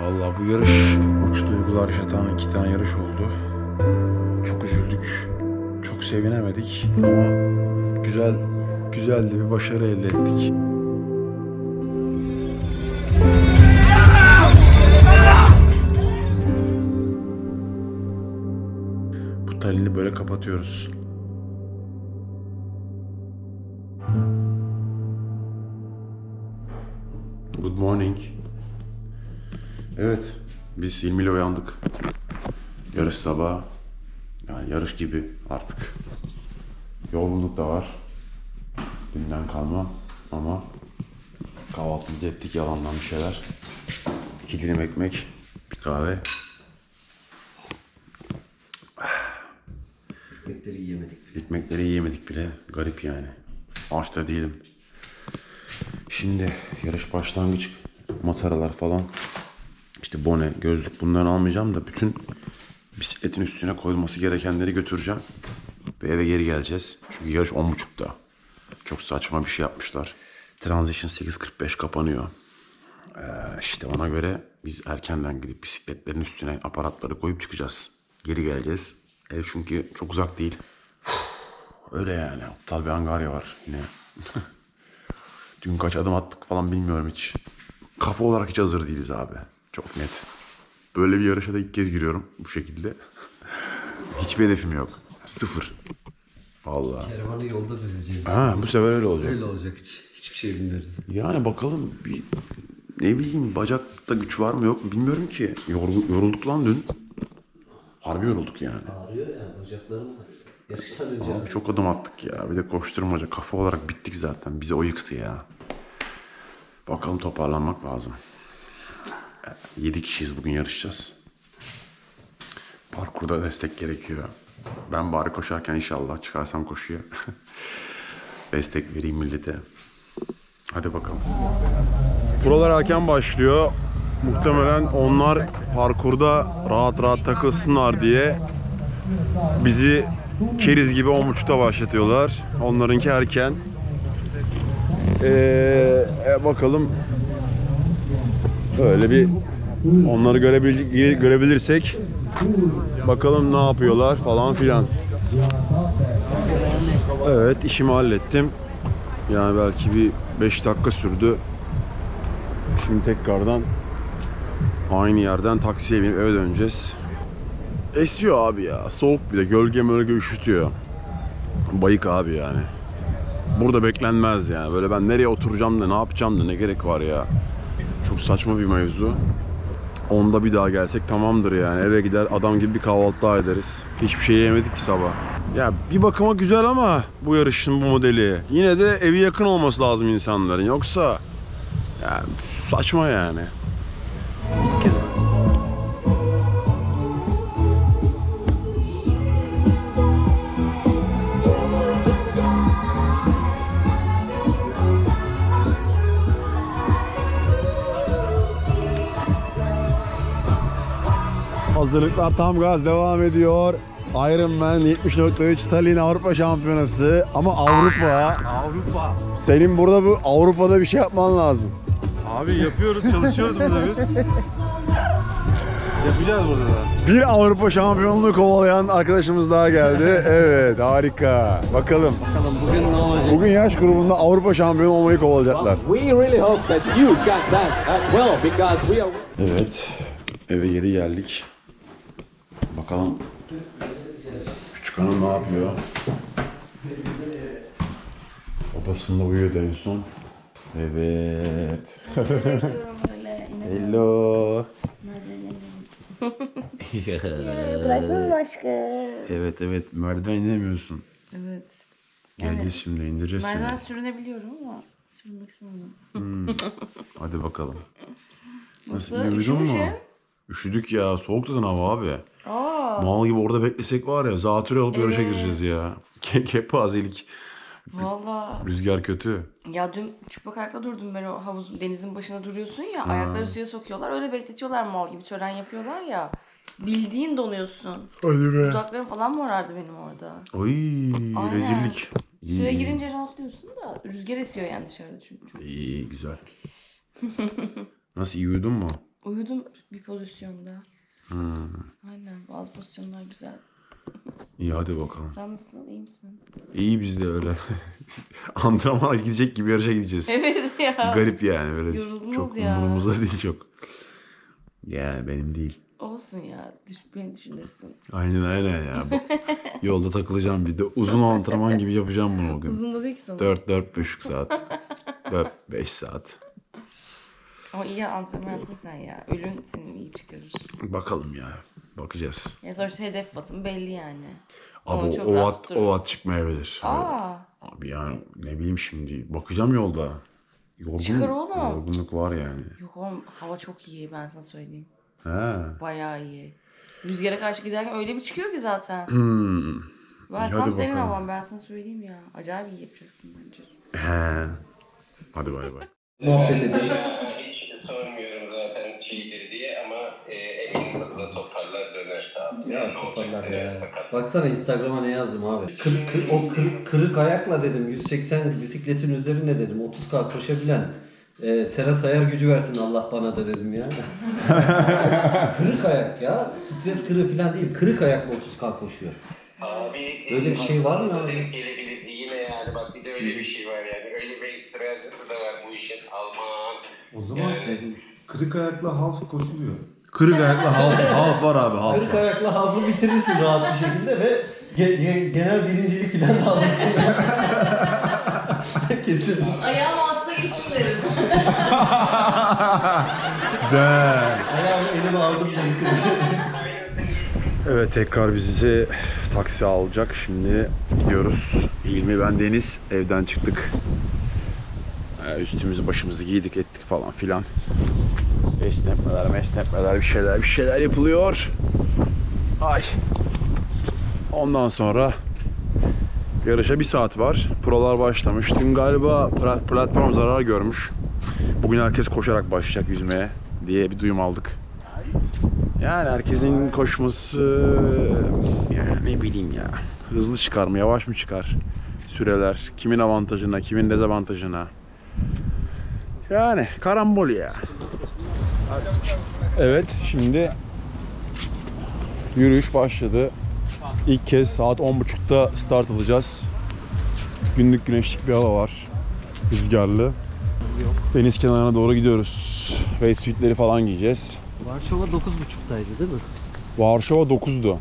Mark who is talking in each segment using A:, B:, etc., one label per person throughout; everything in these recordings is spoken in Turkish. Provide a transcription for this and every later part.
A: Vallahi bu yarış uç duygular yaşatan iki tane yarış oldu. Çok üzüldük. Çok sevinemedik ama güzel güzel de bir başarı elde ettik. Bu talini böyle kapatıyoruz. Good morning. Biz Hilmi ile uyandık. Yarış sabahı. Yani yarış gibi artık. Yorgunluk da var. Dünden kalma ama kahvaltımızı ettik yalandan bir şeyler. İki dilim ekmek, bir kahve.
B: Ekmekleri yiyemedik.
A: Ekmekleri yiyemedik bile. Garip yani. Aç da değilim. Şimdi yarış başlangıç mataralar falan. İşte bone, gözlük bunları almayacağım da bütün bisikletin üstüne koyulması gerekenleri götüreceğim. Ve eve geri geleceğiz. Çünkü yarış 10.30'da. Çok saçma bir şey yapmışlar. Transition 8.45 kapanıyor. Ee, işte ona göre biz erkenden gidip bisikletlerin üstüne aparatları koyup çıkacağız. Geri geleceğiz. Ev çünkü çok uzak değil. Öyle yani. Aptal bir Angarya var yine. Dün kaç adım attık falan bilmiyorum hiç. Kafa olarak hiç hazır değiliz abi. Çok net. Böyle bir yarışa da ilk kez giriyorum bu şekilde. Hiçbir hedefim yok. Sıfır. Vallahi.
B: Kervanı yolda düzeceğiz.
A: Ha bu sefer öyle olacak.
B: Öyle olacak hiç. Hiçbir şey bilmiyoruz.
A: Yani bakalım bir ne bileyim bacakta güç var mı yok mu bilmiyorum ki. Yorgu, yorulduk lan dün. Harbi yorulduk yani.
B: Ağrıyor ya bacaklarım ağrıyor. Yarıştan önce
A: Abi çok adım attık ya. Bir de koşturmaca. Kafa olarak bittik zaten. Bizi o yıktı ya. Bakalım toparlanmak lazım. 7 kişiyiz bugün yarışacağız. Parkurda destek gerekiyor. Ben bari koşarken inşallah çıkarsam koşuya. destek vereyim millete. Hadi bakalım. Buralar erken başlıyor. Muhtemelen onlar parkurda rahat rahat takılsınlar diye bizi keriz gibi 10.30'da başlatıyorlar. Onlarınki erken. Ee, e, bakalım öyle bir onları görebil görebilirsek bakalım ne yapıyorlar falan filan. Evet işimi hallettim. Yani belki bir 5 dakika sürdü. Şimdi tekrardan aynı yerden taksiye binip eve döneceğiz. Esiyor abi ya. Soğuk bir de gölge mölge üşütüyor. Bayık abi yani. Burada beklenmez yani. Böyle ben nereye oturacağım da ne yapacağım da ne gerek var ya. Çok saçma bir mevzu. Onda bir daha gelsek tamamdır yani. Eve gider adam gibi bir kahvaltı daha ederiz. Hiçbir şey yemedik ki sabah. Ya bir bakıma güzel ama bu yarışın bu modeli. Yine de evi yakın olması lazım insanların. Yoksa yani saçma yani. Hazırlıklar tam gaz devam ediyor. Iron Man 70.3 Tallinn Avrupa Şampiyonası ama Avrupa.
C: Avrupa.
A: Senin burada bu Avrupa'da bir şey yapman lazım.
C: Abi yapıyoruz, çalışıyoruz burada biz. Yapacağız burada da.
A: Bir Avrupa şampiyonluğu kovalayan arkadaşımız daha geldi. Evet harika. Bakalım.
B: Bakalım bugün ne olacak?
A: Bugün yaş grubunda Avrupa şampiyonu olmayı kovalayacaklar.
D: We really hope that you got that as well because we are.
A: Evet. Eve geri geldik. Bakalım küçük hanım ne yapıyor? Odasında uyuyordu en son. Evet. Hello.
E: Bırakın başka.
A: Evet evet merdiven inemiyorsun.
E: Evet.
A: Geleceğiz şimdi indireceğiz
E: Merdiven
A: seni.
E: sürünebiliyorum ama sürünmek istemiyorum.
A: Hadi bakalım. Nasıl
E: Nasıl?
A: uyudun mu?
E: Üşümüşsün.
A: Üşüdük ya. Soğuk dedin hava abi.
E: Aa,
A: Mal gibi orada beklesek var ya zatürre olup yarışa gireceğiz ya. Ke kepazelik.
E: valla.
A: Rüzgar kötü.
E: Ya dün çıplak ayakta durdum ben o havuz denizin başında duruyorsun ya. Ayakları suya sokuyorlar. Öyle bekletiyorlar mal gibi tören yapıyorlar ya. Bildiğin donuyorsun.
A: Hadi be.
E: Dudaklarım falan morardı benim orada.
A: Oy
E: Aynen.
A: rezillik. İyi,
E: Suya girince rahatlıyorsun da rüzgar esiyor yani dışarıda çünkü.
A: İyi güzel. Nasıl iyi uyudun mu?
E: Uyudum bir pozisyonda. Aynen bazı pozisyonlar güzel.
A: İyi hadi bakalım.
E: Sen nasılsın? İyi misin?
A: İyi biz de öyle. Antrenmana gidecek gibi yarışa gideceğiz.
E: Evet ya.
A: Garip yani böyle
E: Yoruldunuz
A: çok
E: ya.
A: umurumuzda değil çok. Yani benim değil.
E: Olsun ya. Düş, beni düşünürsün.
A: Aynen aynen ya. Bak, Yolda takılacağım bir de uzun antrenman gibi yapacağım bunu bugün.
E: Uzun da değil ki sana.
A: 4 4 buçuk saat. 5 saat.
E: Ama iyi antrenman yaptın sen ya. Ölün seni iyi çıkarır.
A: Bakalım ya. Bakacağız.
E: Ya sonuçta hedef vatın belli yani.
A: Abi o, vat, o vat çıkmayabilir.
E: Aa,
A: Abi yani ne bileyim şimdi. Bakacağım yolda. Yorgun,
E: Çıkar oğlum.
A: Yorgunluk var yani.
E: yok oğlum hava çok iyi ben sana söyleyeyim.
A: He.
E: Bayağı iyi. Rüzgara karşı giderken öyle bir çıkıyor ki zaten.
A: Hmm.
E: Ben tam
A: hadi
E: senin
A: bakalım.
E: havan ben sana söyleyeyim ya. Acayip iyi yapacaksın bence.
A: He. Hadi bay bay.
B: Muhabbet edelim.
F: Hiç sormuyorum zaten şeydir diye ama e, eminim hızla toparlar döner sağ.
B: Ya toparlar ya. Baksana Instagram'a ne yazdım abi. Kır, kır- o kır- kırık ayakla dedim 180 bisikletin üzerine dedim 30k koşabilen e, Sera Sayar gücü versin Allah bana da dedim ya. kırık ayak ya. Stres kırığı falan değil. Kırık ayakla 30k koşuyor.
F: Abi
B: Öyle bir şey var mı abi?
F: Gelebilir. Yani bak bir de öyle bir şey var yani. Öyle bir ekstra acısı da var bu işin. Alman.
G: O zaman kırık ayakla half koşuluyor.
A: Kırık ayakla half, half var abi half.
B: Kırık ayakla hafı bitirirsin rahat bir şekilde ve ge- ge- genel birincilik falan da alırsın. Kesin.
E: Ayağım altına geçtim derim.
A: Güzel.
B: Ayağımı elime aldım da bitirdim.
A: Evet tekrar bizi taksi alacak. Şimdi gidiyoruz. İlmi ben Deniz evden çıktık. Ee, Üstümüzü başımızı giydik ettik falan filan. Esnetmeler mesnetmeler bir şeyler bir şeyler yapılıyor. Ay. Ondan sonra yarışa bir saat var. Prolar başlamış. Dün galiba pla- platform zarar görmüş. Bugün herkes koşarak başlayacak yüzmeye diye bir duyum aldık. Yani herkesin koşması yani ne bileyim ya. Hızlı çıkar mı, yavaş mı çıkar? Süreler kimin avantajına, kimin dezavantajına? Yani karambol ya. Evet, şimdi yürüyüş başladı. İlk kez saat 10.30'da start alacağız. Günlük güneşlik bir hava var. Rüzgarlı. Deniz kenarına doğru gidiyoruz. Wetsuitleri falan giyeceğiz.
B: Varşova 9.30'daydı değil mi?
A: Varşova 9'du.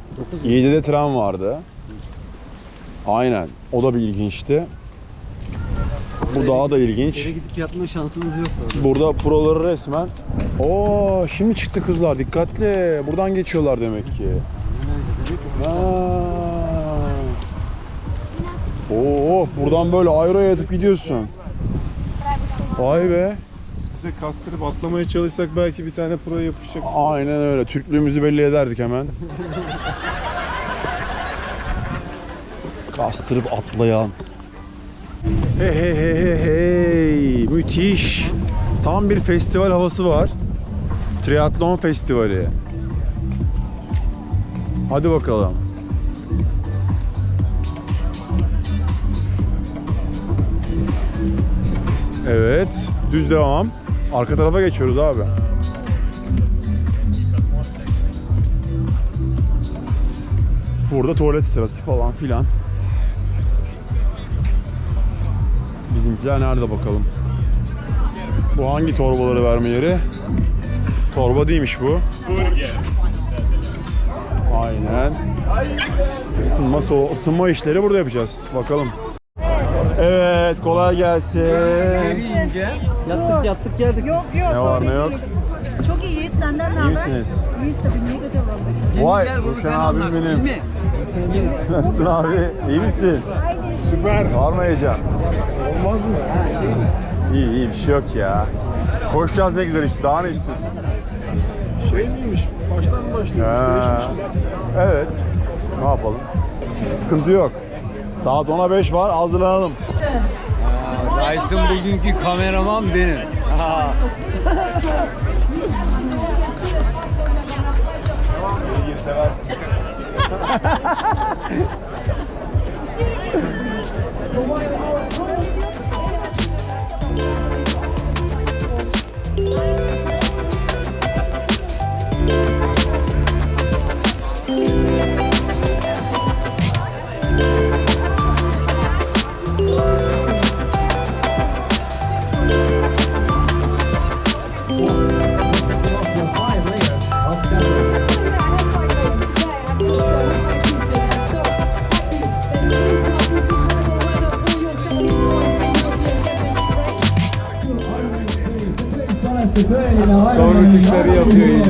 A: 7'de tren vardı. Aynen. O da bir ilginçti. Bu daha da ilginç.
B: Eve gidip yatma şansımız yok orada.
A: Burada proları resmen. Oo, şimdi çıktı kızlar. Dikkatli. Buradan geçiyorlar demek ki. Ha. Oo, buradan böyle aeroya yatıp gidiyorsun. Vay be.
C: De kastırıp atlamaya çalışsak belki bir tane pro yapışacak.
A: Aynen öyle. Türklüğümüzü belli ederdik hemen. Kastırıp atlayan. Hey hey hey hey hey. Müthiş. Tam bir festival havası var. Triatlon festivali. Hadi bakalım. Evet. Düz devam. Arka tarafa geçiyoruz abi. Burada tuvalet sırası falan filan. Bizimkiler nerede bakalım? Bu hangi torbaları verme yeri? Torba değilmiş bu. Aynen. Isınma, so ısınma işleri burada yapacağız. Bakalım. Evet, kolay gelsin.
B: Yattık yattık geldik.
H: Yok yok
A: Ne var,
H: öyle
A: ne yok?
H: değil. Çok iyiyiz. Senden ne
A: İyi
H: haber?
A: misiniz?
H: İyiyiz tabii. Niye kötü olalım?
A: Vay, Ruşen abim benim. Nasılsın abi? İyi misin? Süper. Var mı heyecan?
C: Olmaz mı?
A: İyi iyi bir şey yok ya. Koşacağız ne güzel işte. Daha ne istiyorsun?
C: Şey miymiş? Baştan başlıyor.
A: Ha, evet. Ne yapalım? Sıkıntı yok. Saat 10'a 5 var. Hazırlanalım.
I: Tyson bugünkü kameraman benim.
A: Seversin.
I: Sonra kuşları yapıyor iyi.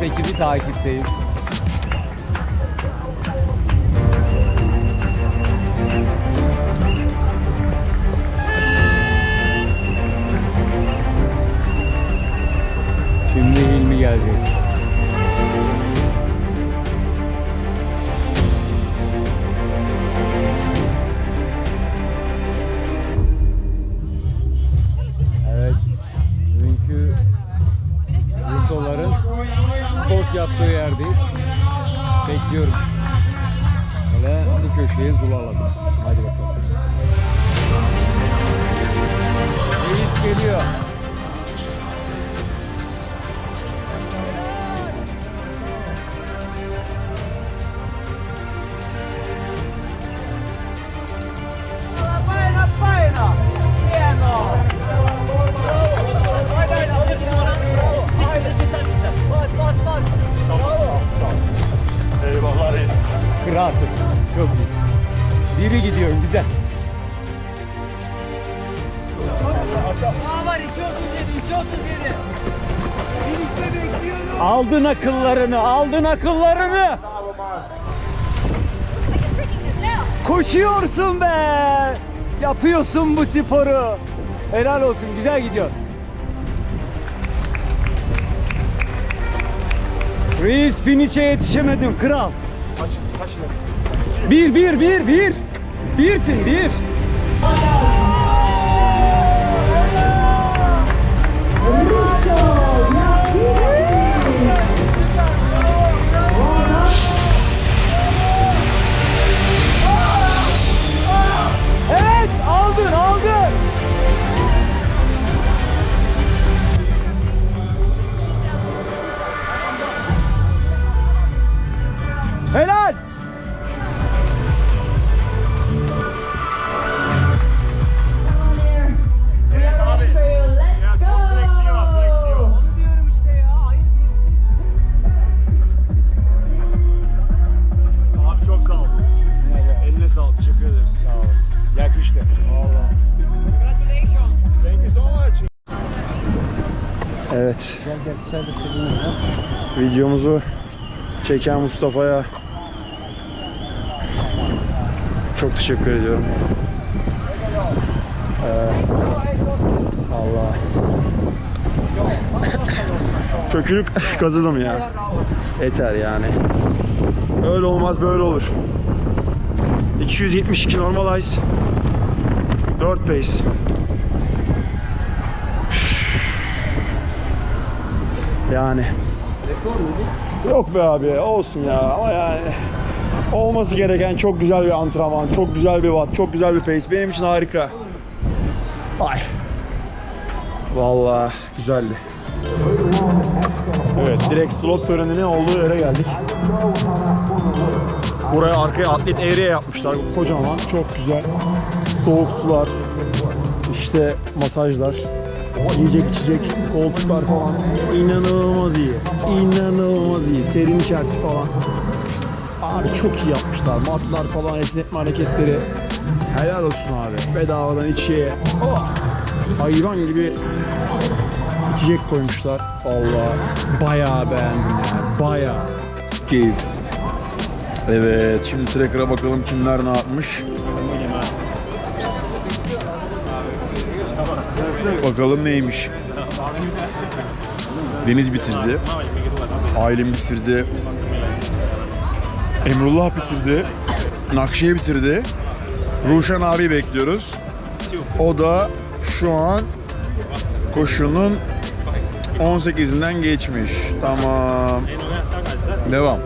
I: 8'i takipteyiz. Bekliyorum. Hele bu köşeye zulalım. Çok iyi. Diri gidiyorum güzel. Aldın akıllarını, aldın akıllarını. Koşuyorsun be. Yapıyorsun bu sporu. Helal olsun, güzel gidiyor. Reis finish'e yetişemedim kral. Bir, bir, bir, bir. Birsin, bir. Evet.
A: Videomuzu çeken Mustafa'ya çok teşekkür ediyorum. Ee, Allah. Kökünü kazıdım ya. Yeter yani. Öyle olmaz böyle olur. 272 normal ice. 4 pace. Yani. Yok be abi olsun ya ama yani olması gereken çok güzel bir antrenman, çok güzel bir watt, çok güzel bir pace. Benim için harika. Ay. Vallahi güzeldi. Evet, direkt slot töreninin olduğu yere geldik. Buraya arkaya atlet area yapmışlar. Kocaman, çok güzel. Soğuk sular, işte masajlar, yiyecek içecek, koltuklar falan. İnanılmaz iyi. İnanılmaz iyi. Serin içerisi falan. Abi çok iyi yapmışlar. Matlar falan, esnetme hareketleri. Helal olsun abi. Bedavadan içiye. Oh! Hayvan gibi içecek koymuşlar. Allah bayağı beğendim yani. Bayağı. Keyif. Evet, şimdi tracker'a bakalım kimler ne yapmış. Bakalım neymiş. Deniz bitirdi. Aylin bitirdi. Emrullah bitirdi. Nakşiye bitirdi. Ruşen abi bekliyoruz. O da şu an koşunun 18'inden geçmiş. Tamam. Devam.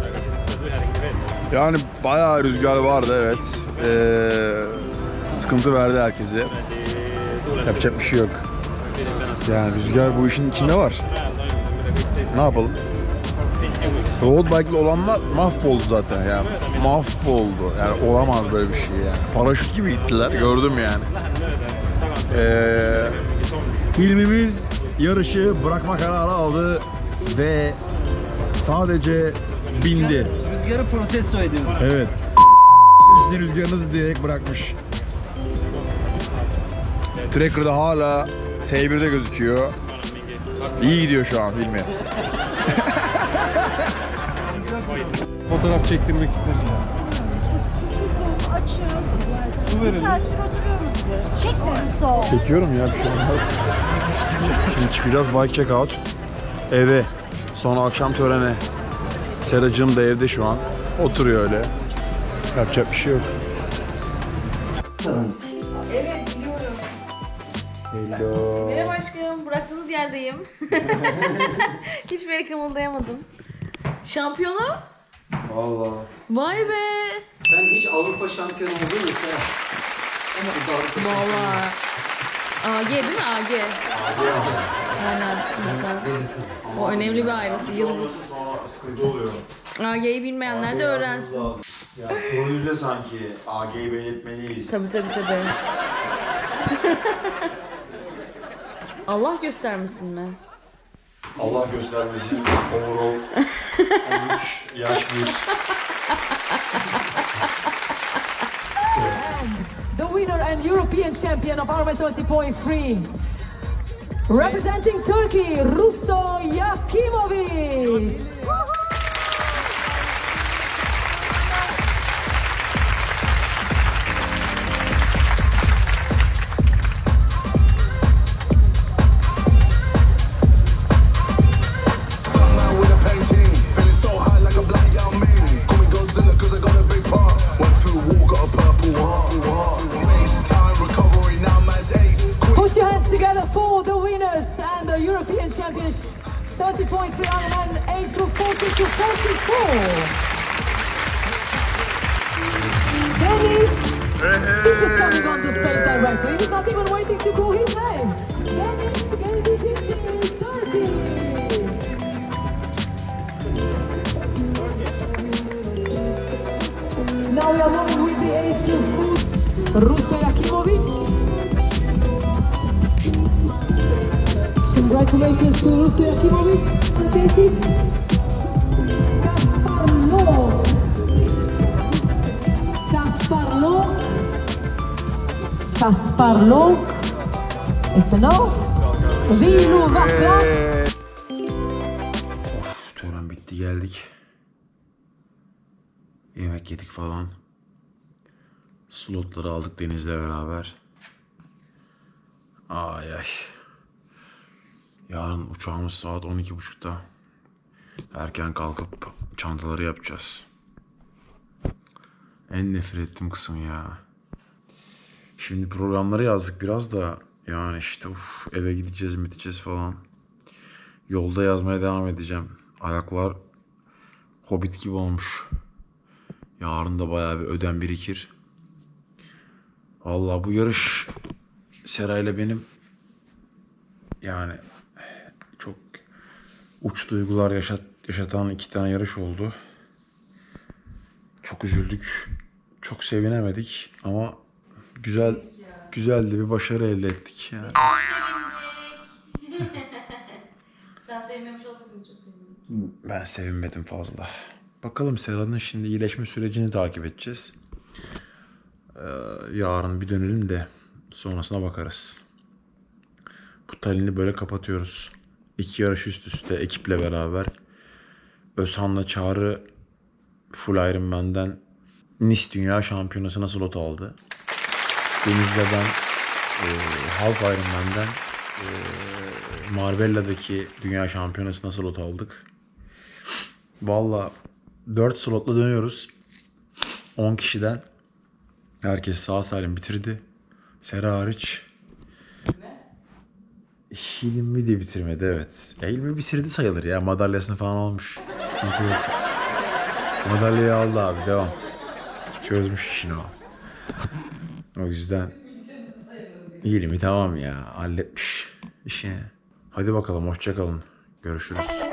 A: Yani bayağı rüzgar vardı evet. Ee, sıkıntı verdi herkese. Yapacak bir şey yok. Yani rüzgar bu işin içinde var. Ne yapalım? Road bike'lı olanlar mahvoldu zaten ya. Mahvoldu. Yani olamaz böyle bir şey yani. Paraşüt gibi gittiler. Gördüm yani. Ee, Hilmi'miz yarışı bırakma kararı aldı ve sadece bindi.
B: Rüzgarı protesto ediyorum.
A: Evet. Sizin rüzgarınız diyerek bırakmış. Tracker'da hala T1'de gözüküyor. İyi gidiyor şu an filmi.
C: Fotoğraf çektirmek.
H: Bir saattir oturuyoruz böyle. Çekme soğuk.
A: Çekiyorum ya bir şey olmaz. Şimdi çıkacağız bike check out. Eve. Sonra akşam törene. Seracığım da evde şu an. Oturuyor öyle. Yapacak bir şey yok.
E: Hiçbir yere kımıldayamadım. Şampiyonum.
A: Vallahi.
E: Vay be.
B: Sen hiç Avrupa şampiyonu oldun mu sen?
E: Valla. AG değil mi AG? Aynen lütfen. O önemli bir ayrıntı. Yıldız.
A: Sonra sıkıntı oluyor.
E: AG'yi bilmeyenler de öğrensin.
A: Ya pro yüzde sanki. AG'yi belirtmeliyiz.
E: Tabii tabii tabii. Allah göstermesin mi?
A: Allah göstermesin. Overall 13 yaş bir.
J: The winner and European champion of Arma 70.3. Representing Turkey, Russo Yakimovic.
K: Now
J: we are moving with the ace to food. Rusto Jakimovic. Congratulations to Rusto Jakimovic. Petit. Kaspar Lok. Kaspar Lok. Kaspar Lok. It's a no. Vino Vakla.
A: Falan. Slotları aldık Deniz'le beraber. Ay ay. Yarın uçağımız saat 12.30'da. Erken kalkıp çantaları yapacağız. En nefret ettiğim kısım ya. Şimdi programları yazdık biraz da yani işte uf, eve gideceğiz gideceğiz falan. Yolda yazmaya devam edeceğim. Ayaklar hobbit gibi olmuş. Yarın da bayağı bir ödem birikir. Vallahi bu yarış Seray'la benim yani çok uç duygular yaşat, yaşatan iki tane yarış oldu. Çok üzüldük. Çok sevinemedik ama güzel güzel de bir başarı elde ettik yani.
E: Sen sevmemiş olmasın çok sevindim.
A: Ben sevinmedim fazla. Bakalım Sera'nın şimdi iyileşme sürecini takip edeceğiz. Ee, yarın bir dönelim de sonrasına bakarız. Bu Tallinn'i böyle kapatıyoruz. İki yarış üst üste ekiple beraber. Özhan'la Çağrı Full Ironman'den Nice Dünya Şampiyonası'na slot aldı. Deniz'le ben e, Half Ironman'den Ee, Marbella'daki Dünya Şampiyonası slot aldık. Valla 4 slotla dönüyoruz. 10 kişiden herkes sağ salim bitirdi. Sera hariç. Hilmi de bitirmedi evet. Ya Hilmi bitirdi sayılır ya. Madalyasını falan almış. Sıkıntı yok. Madalyayı aldı abi devam. Çözmüş işini o. O yüzden Hilmi tamam ya halletmiş işini. Hadi bakalım hoşça kalın. Görüşürüz.